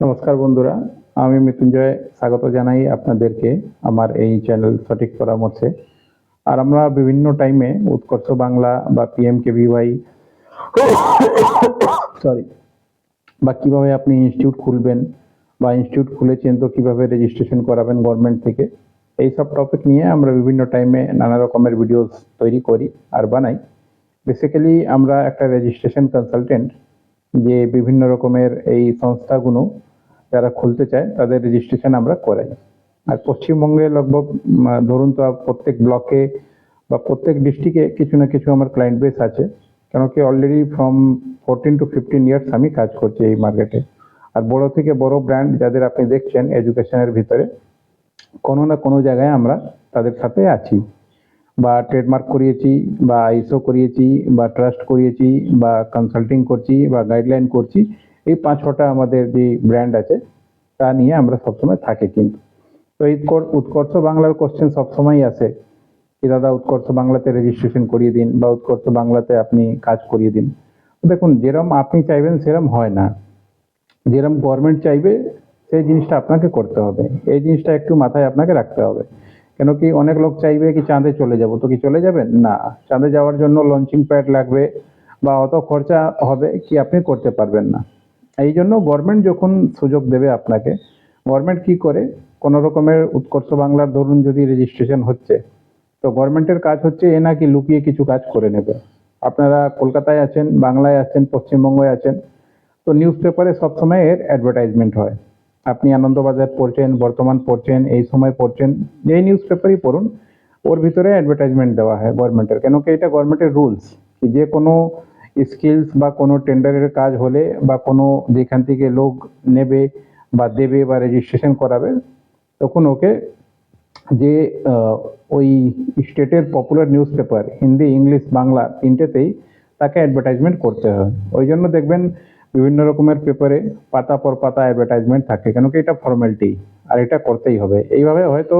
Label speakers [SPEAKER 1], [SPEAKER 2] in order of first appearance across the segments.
[SPEAKER 1] নমস্কার বন্ধুরা, আমি মৃত্যুঞ্জয় স্বাগত জানাই আপনাদেরকে আমার এই চ্যানেল সঠিক পরামর্শে। আর আমরা বিভিন্ন টাইমে উৎকর্ষ বাংলা বা পিএম কেভিওয়াই সরি বা কীভাবে আপনি ইনস্টিটিউট খুলবেন বা ইনস্টিটিউট খুলেছেন তো কীভাবে রেজিস্ট্রেশন করাবেন গভর্নমেন্ট থেকে এই সব টপিক নিয়ে আমরা বিভিন্ন টাইমে নানা রকমের ভিডিওস তৈরি করি আর বানাই। বেসিক্যালি আমরা একটা রেজিস্ট্রেশন কনসালটেন্ট যে বিভিন্ন রকমের এই সংস্থাগুলো যারা খুলতে চায়, তাদের রেজিস্ট্রেশন আমরা করাই। আর পশ্চিমবঙ্গে লগভগ ধরুন তো প্রত্যেক ব্লকে বা প্রত্যেক ডিস্ট্রিক্টে কিছু না কিছু আমার ক্লায়েন্ট বেস আছে। কেন কি already from fourteen to fifteen years আমি কাজ করছি এই মার্কেটে আর বড় থেকে বড় ব্র্যান্ড যাদের আপনি দেখছেন এডুকেশনের ভিতরে, কোনো না কোনো জায়গায় আমরা তাদের সাথে আছি। বা ট্রেডমার্ক করিয়েছি, বা আইসো করিয়েছি, বা ট্রাস্ট করিয়েছি, বা কনসাল্টিং করছি, বা গাইডলাইন করছি এই পাঁচ ছটা আমাদের যে ব্র্যান্ড আছে, তা নিয়ে আমরা সবসময় থাকি কিন্তু। তো এই উৎকর্ষ বাংলার কোশ্চেন সবসময়ই আসে। কি দাদা, উৎকর্ষ বাংলাতে রেজিস্ট্রেশন করিয়ে দিন বা উৎকর্ষ বাংলাতে আপনি কাজ করিয়ে দিন। দেখুন, যেরম আপনি চাইবেন, সেরম হয় না। যেরম গভর্নমেন্ট চাইবে, সেই জিনিসটা আপনাকে করতে হবে। এই জিনিসটা একটু মাথায় আপনাকে রাখতে হবে। কেন কি, অনেক লোক চাইবে কি চাঁদে চলে যাব। তো কি চলে যাবেন? না। চাঁদে যাওয়ার জন্য লঞ্চিং প্যাড লাগবে বা অত খরচা হবে কি আপনি করতে পারবেন না। এই জন্য গভর্নমেন্ট যখন সুযোগ দেবে আপনাকে গভর্নমেন্ট কি করে? কোনো রকমের উৎকর্ষ বাংলার ধরুন যদি রেজিস্ট্রেশন হচ্ছে, তো গভর্নমেন্টের কাজ হচ্ছে এ নাকি লুকিয়ে কিছু কাজ করে নেবে। আপনারা কলকাতায় আছেন, বাংলায় আছেন, পশ্চিমবঙ্গে আছেন, তো নিউজ পেপারে সবসময় এর অ্যাডভার্টাইজমেন্ট হয়। আপনি আনন্দবাজার পড়ছেন, বর্তমান পড়ছেন, এই সময় পড়ছেন, যেই নিউজ পেপারই পড়ুন, ওর ভিতরে অ্যাডভার্টাইজমেন্ট দেওয়া হয় গভর্নমেন্টের কেন কি এটা গভর্নমেন্টের রুলস যে কোনো স্কিলস বা কোনো টেন্ডারের কাজ হলে বা কোনো যেখান থেকে লোক নেবে বা দেবে বা রেজিস্ট্রেশন করাবে, তখন ওকে যে ওই স্টেটের popular newspaper Hindi, English, Bangla তিনটেতেই তাকে অ্যাডভার্টাইজমেন্ট করতে হয়। ওই জন্য দেখবেন বিভিন্ন রকমের পেপারে পাতা পর পাতা অ্যাডভার্টাইজমেন্ট থাকে, কেন কি এটা ফর্ম্যালিটি আর এটা করতেই হবে। এইভাবে হয়তো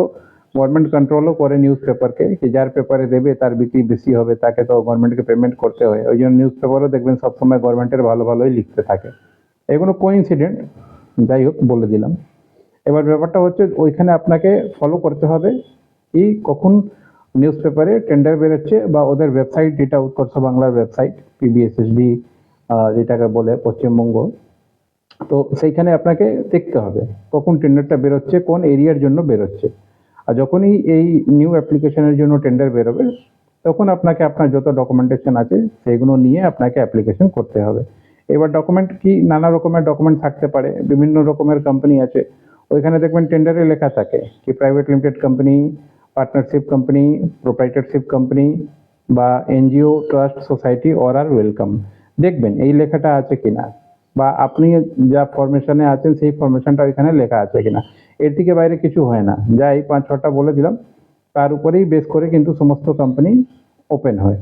[SPEAKER 1] গভর্নমেন্ট কন্ট্রোলও করে নিউজ পেপারকে কি যার পেপারে দেবে, তার বিক্রি বেশি হবে, তাকে তো গভর্নমেন্টকে পেমেন্ট করতে হয়। ওই জন্য নিউজ পেপারও দেখবেন সবসময় গভর্নমেন্টের ভালো ভালোই লিখতে থাকে। এগুলো কোইন্সিডেন্ট যাই হোক, বলে দিলাম। এবার ব্যাপারটা হচ্ছে, ওইখানে আপনাকে ফলো করতে হবে কি কখন নিউজ পেপারে টেন্ডার বেরোচ্ছে বা ওদের ওয়েবসাইট যেটা উৎকর্ষ বাংলার ওয়েবসাইট পিবিএসএসডি যেটাকে বলে পশ্চিমবঙ্গ। তো সেইখানে আপনাকে দেখতে হবে কখন টেন্ডারটা বেরোচ্ছে, কোন এরিয়ার জন্য বেরোচ্ছে। আর যখনই এই নিউ অ্যাপ্লিকেশনের জন্য টেন্ডার বেরোবে, তখন আপনাকে আপনার যত ডকুমেন্টেশন আছে সেগুলো নিয়ে আপনাকে অ্যাপ্লিকেশন করতে হবে। এবার ডকুমেন্ট কি, নানা রকমের ডকুমেন্ট থাকতে পারে, বিভিন্ন রকমের কোম্পানি আছে। ওইখানে দেখবেন টেন্ডারে লেখা থাকে কি private limited company partnership company proprietorship company বা এনজিও ট্রাস্ট সোসাইটি অর আর ওয়েলকাম দেখবেন এই লেখাটা আছে কিনা। বা আপনি যা ফরমেশনে আছেন, সেই ফরমেশনটা ওইখানে লেখা আছে কিনা। এর থেকে বাইরে কিছু হয় না। যা এই পাঁচ, ছটা বলে দিলাম। তার উপরেই বেস করে কিন্তু সমস্ত কোম্পানি ওপেন হয়।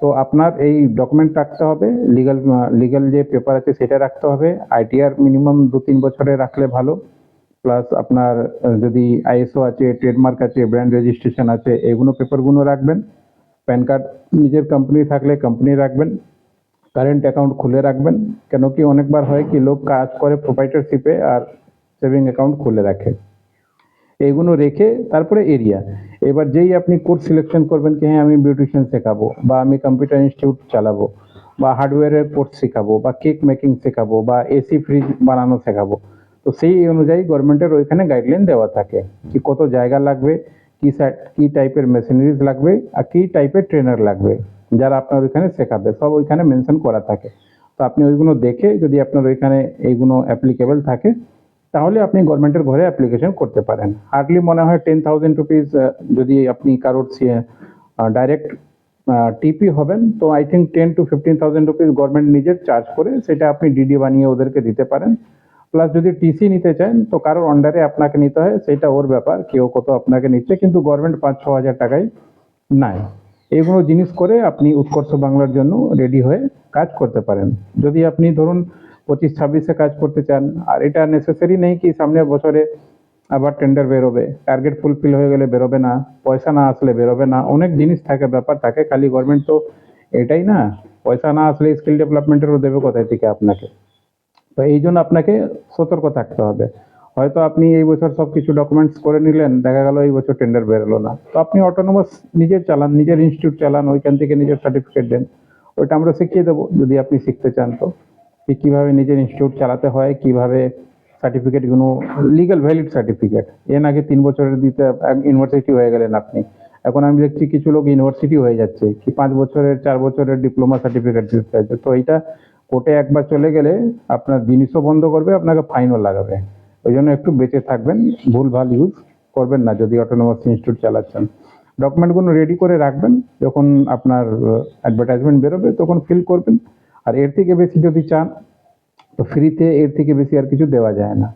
[SPEAKER 1] তো আপনার এই ডকুমেন্ট রাখতে হবে। লিগাল লিগাল যে পেপার আছে, সেটা রাখতে হবে। আইটিআর মিনিমাম দু, তিন বছরে রাখলে ভালো। প্লাস আপনার, যদি আইএসও আছে ট্রেডমার্ক আছে ব্র্যান্ড রেজিস্ট্রেশন আছে, এগুলো পেপারগুলো রাখবেন। প্যান কার্ড নিজের কোম্পানি থাকলে কোম্পানি রাখবেন। কারেন্ট অ্যাকাউন্ট খুলে রাখবেন। কেন কি অনেকবার হয় কি লোক কাজ করে প্রোপাইটারশিপে আর সেভিং অ্যাকাউন্ট খুলে রাখে। এইগুলো রেখে তারপরে এরিয়া এবার যেই আপনি কোর্স সিলেকশন করবেন কি হ্যাঁ আমি বিউটিশিয়ান শেখাবো বা আমি কম্পিউটার ইনস্টিটিউট চালাবো বা হার্ডওয়্যারের কোর্স শেখাবো বা কেক মেকিং শেখাবো বা এসি ফ্রিজ বানানো শেখাবো। তো সেই অনুযায়ী গভর্নমেন্টের ওইখানে গাইডলাইন দেওয়া থাকে কি কত জায়গা লাগবে, কি কি টাইপের মেশিনারিজ লাগবে আর কি টাইপের ট্রেনার লাগবে। যারা আপনার ওইখানে শেখাবে, সব ওইখানে মেনশন করা থাকে। তো আপনি ওইগুলো দেখে যদি আপনার ওইখানে এইগুলো অ্যাপ্লিকেবল থাকে, তাহলে আপনি গভর্নমেন্টের ঘরে অ্যাপ্লিকেশন করতে পারেন। হার্ডলি মনে হয় টেন থাউজেন্ড রুপিস যদি আপনি কারোর ডাইরেক্ট টিপি হবেন, তো I think ten to fifteen thousand rupees government নিজের চার্জ করে সেটা আপনি ডিডি বানিয়ে ওদেরকে দিতে পারেন। প্লাস যদি টিসি নিতে চান, তো কারোর আন্ডারে আপনাকে নিতে হয়, সেটা ওর ব্যাপার, কেউ কত আপনাকে নিচ্ছে, কিন্তু গভর্নমেন্ট পাঁচ ছ হাজার টাকায় নেয় এইগুলো জিনিস করে আপনি উৎকর্ষ বাংলার জন্য রেডি হয়ে কাজ করতে পারেন। যদি আপনি ধরুন পঁচিশ, ছাব্বিশে কাজ করতে চান, আর এটা নেসেসারি নেই কি সামনের বছরে আবার টেন্ডার বেরোবে টার্গেট ফুলফিল হয়ে গেলে বেরোবে না, পয়সা না আসলে বেরোবে না, অনেক জিনিস থাকে, ব্যাপার থাকে, খালি গভর্নমেন্ট তো এটাই না, পয়সা না আসলে স্কিল ডেভেলপমেন্টেরও দেবে কোথায় থেকে আপনাকে? তো এই জন্য আপনাকে সতর্ক থাকতে হবে। হয়তো আপনি এই বছর সব কিছু ডকুমেন্টস করে নিলেন, দেখা গেল এই বছর টেন্ডার বেরোলো না। তো আপনি অটোনোমাস নিজের চালান, নিজের ইনস্টিটিউট চালান, ওইখান থেকে নিজের সার্টিফিকেট দেন। ওইটা আমরা শিখিয়ে দেবো, যদি আপনি শিখতে চান তো। যে কীভাবে নিজের ইনস্টিটিউট চালাতে হয়, কীভাবে সার্টিফিকেটগুলো লিগ্যাল ভ্যালিড সার্টিফিকেট এর আগে তিন বছরের দিতে ইউনিভার্সিটি হয়ে গেলেন আপনি। এখন আমি দেখছি কিছু লোক ইউনিভার্সিটি হয়ে যাচ্ছে, কি পাঁচ বছরের, চার বছরের ডিপ্লোমা সার্টিফিকেট দিতে চাইছে। তো এইটা কোর্টে একবার চলে গেলে আপনার জিনিসও বন্ধ করবে, আপনাকে ফাইনও লাগাবে। ওই জন্য একটু বেঁচে থাকবেন ভুল ভালো ইউজ করবেন না যদি অটোনোমাস ইনস্টিটিউট চালাচ্ছেন। ডকুমেন্টগুলো রেডি করে রাখবেন, যখন আপনার অ্যাডভার্টাইজমেন্ট বেরোবে তখন ফিল করবেন। আর এর থেকে বেশি যদি চান, তো ফ্রিতে এর থেকে বেশি আর কিছু দেওয়া যায় না।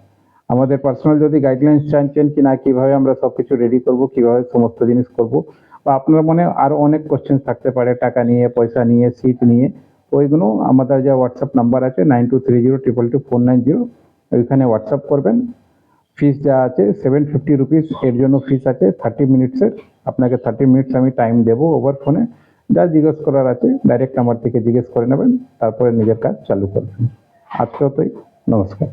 [SPEAKER 1] আমাদের পার্সোনাল যদি গাইডলাইন্স চাইছেন কি না কীভাবে আমরা সব কিছু রেডি করব, কীভাবে সমস্ত জিনিস করব, বা আপনার মনে আরও অনেক কোশ্চেন থাকতে পারে, টাকা নিয়ে, পয়সা নিয়ে সিট নিয়ে, ওইগুলো আমাদের যা হোয়াটসঅ্যাপ নাম্বার আছে nine two three zero triple two four nine zero ওইখানে হোয়াটসঅ্যাপ করবেন। ফিস যা আছে সেভেন ফিফটি রুপিস এর জন্য ফিস আছে থার্টি মিনিটসের আপনাকে থার্টি মিনিটস আমি টাইম দেবো ওভার ফোনে যা জিজ্ঞেস করার আছে ডাইরেক্ট আমার থেকে জিজ্ঞেস করে নেবেন, তারপরে নিজের কাজ চালু করবেন। আজকে অতই, নমস্কার।